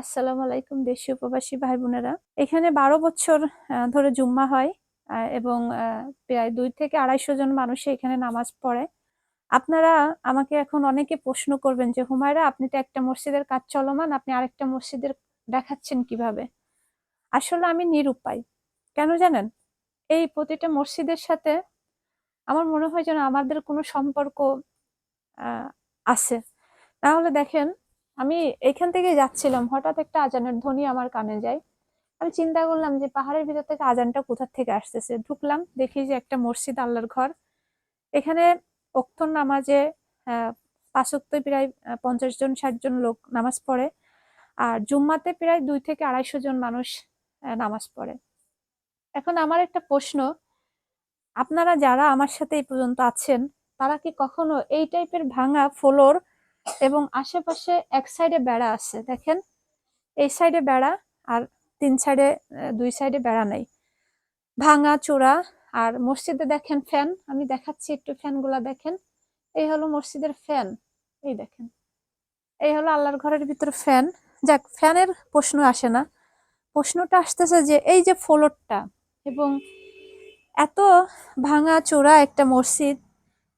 আসসালামু আলাইকুম দেশীয় প্রবাসী ভাই বোনেরা এখানে বারো বছর ধরে জুম্মা হয় এবং প্রায় দুই থেকে আড়াইশো জন মানুষ এখানে নামাজ পড়ে। আপনারা আমাকে এখন অনেকে প্রশ্ন করবেন যে, হুমায়রা, আপনি তো একটা মসজিদের কাজ চলমান, আপনি আরেকটা মসজিদের দেখাচ্ছেন কীভাবে? আসলে আমি নিরুপায়। কেন জানেন? এই প্রতিটা মসজিদের সাথে আমার মনে হয় যেন আমাদের কোনো সম্পর্ক আছে। তাহলে দেখেন আমি এখান থেকে যাচ্ছিলাম। হঠাৎ একটা আজানের ধ্বনি আমার কানে যায়। আমি চিন্তা করলাম যে পাহাড়ের ভিতর থেকে আজানটা কোথার থেকে আসতেছে। ঢুকলাম, দেখি যে একটা মসজিদ, আল্লাহর ঘর। এখানে অক্তর নামাজে, আহ পাঁচ ওয়াক্ত প্রায় পঞ্চাশ জন, ষাট জন লোক নামাজ পড়ে। আর জুম্মাতে প্রায় দুই থেকে আড়াইশো জন মানুষ নামাজ পড়ে। এখন আমার একটা প্রশ্ন, আপনারা যারা আমার সাথে এই পর্যন্ত আছেন, তারা কি কখনো এই টাইপের ভাঙা ফ্লোর এবং আশেপাশে এক সাইডে বেড়া আছে, দেখেন। এই সাইডে বেড়া আর তিন সাইডে দুই সাইডে বেড়া নেই। ভাঙা, চূড়া আর মসজিদে দেখেন ফ্যান আমি দেখাচ্ছি একটু ফ্যানগুলা দেখেন। এই হলো মসজিদের ফ্যান এই দেখেন। এই হলো আল্লাহর ঘরের ভিতর ফ্যান যাক ফ্যানের প্রশ্ন আসে না। প্রশ্নটা আসতেছে যে, এই যে ফ্লোরটা এবং এত ভাঙা, চূড়া একটা মসজিদ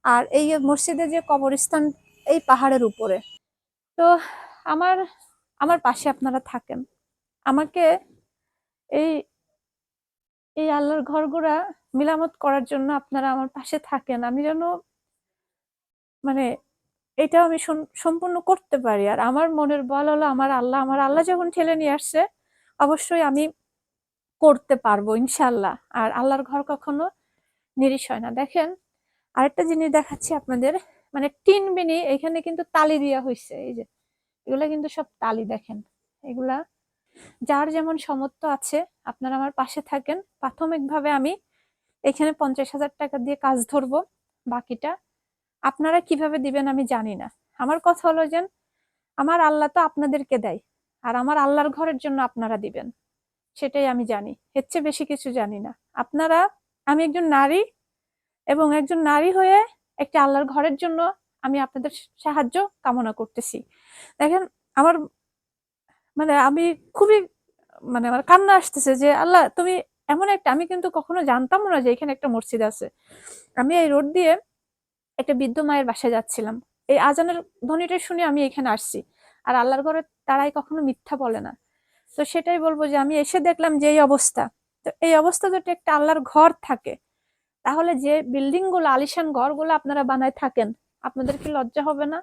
আর এই মসজিদে যে কবরস্থান এই পাহাড়ের উপরে। তো আমার আমার পাশে আপনারা থাকেন। আমাকে এই এই আল্লাহর ঘরগুলা মিলামত করার জন্য আপনারা আমার পাশে থাকেন। আমি যেন মানে এটা আমি সম্পূর্ণ করতে পারি। আর আমার মনের বল হলো, আমার আল্লাহ আমার আল্লাহ যখন ঠেলে নিয়ে আসছে, অবশ্যই আমি করতে পারব ইনশাল্লাহ আর আল্লাহর ঘর কখনো নিরিশ হয় না। দেখেন, আরেকটা জিনিস দেখাচ্ছি আপনাদের। মানে টিন বিনি এখানে কিন্তু তালি দেওয়া হয়েছে এই যে। এগুলা কিন্তু সব তালি, দেখেন। এগুলা যার যেমন সামর্থ্য আছে, আপনারা আমার পাশে থাকেন। প্রাথমিকভাবে আমি এখানে পঞ্চাশ হাজার টাকা দিয়ে কাজ ধরবো, বাকিটা আপনারা কীভাবে দিবেন আমি জানি না। আমার কথা হলো যে আমার আল্লাহ তো আপনাদেরকে দেয়, আর আমার আল্লাহর ঘরের জন্য আপনারা দিবেন। সেটাই আমি জানি, এর চেয়ে বেশি কিছু জানি না। আপনারা, আমি একজন নারী এবং একজন নারী হয়ে একটা আল্লাহর ঘরের জন্য আমি আপনাদের সাহায্য কামনা করতেছি। দেখেন, আমার মানে আমি খুবই মানে আমার কান্না আসতেছে যে, আল্লাহ, তুমি এমন একটা, আমি কিন্তু কখনো জানতাম না যে এখানে একটা মসজিদ আছে। আমি এই রোড দিয়ে একটা বৃদ্ধ মায়ের বাসায় যাচ্ছিলাম। এই আজানের ধ্বনিটা শুনে আমি এখানে আসছি। আর আল্লাহর ঘরে তারাই কখনো মিথ্যা বলে না। তো সেটাই বলব যে, আমি এসে দেখলাম যে এই অবস্থা। তো এই অবস্থা যদি একটা আল্লাহর ঘর থাকে তাহলে যে বিল্ডিংগুলো আলিশান ঘরগুলো আপনারা বানায় থাকেন আপনাদের কি লজ্জা হবে না?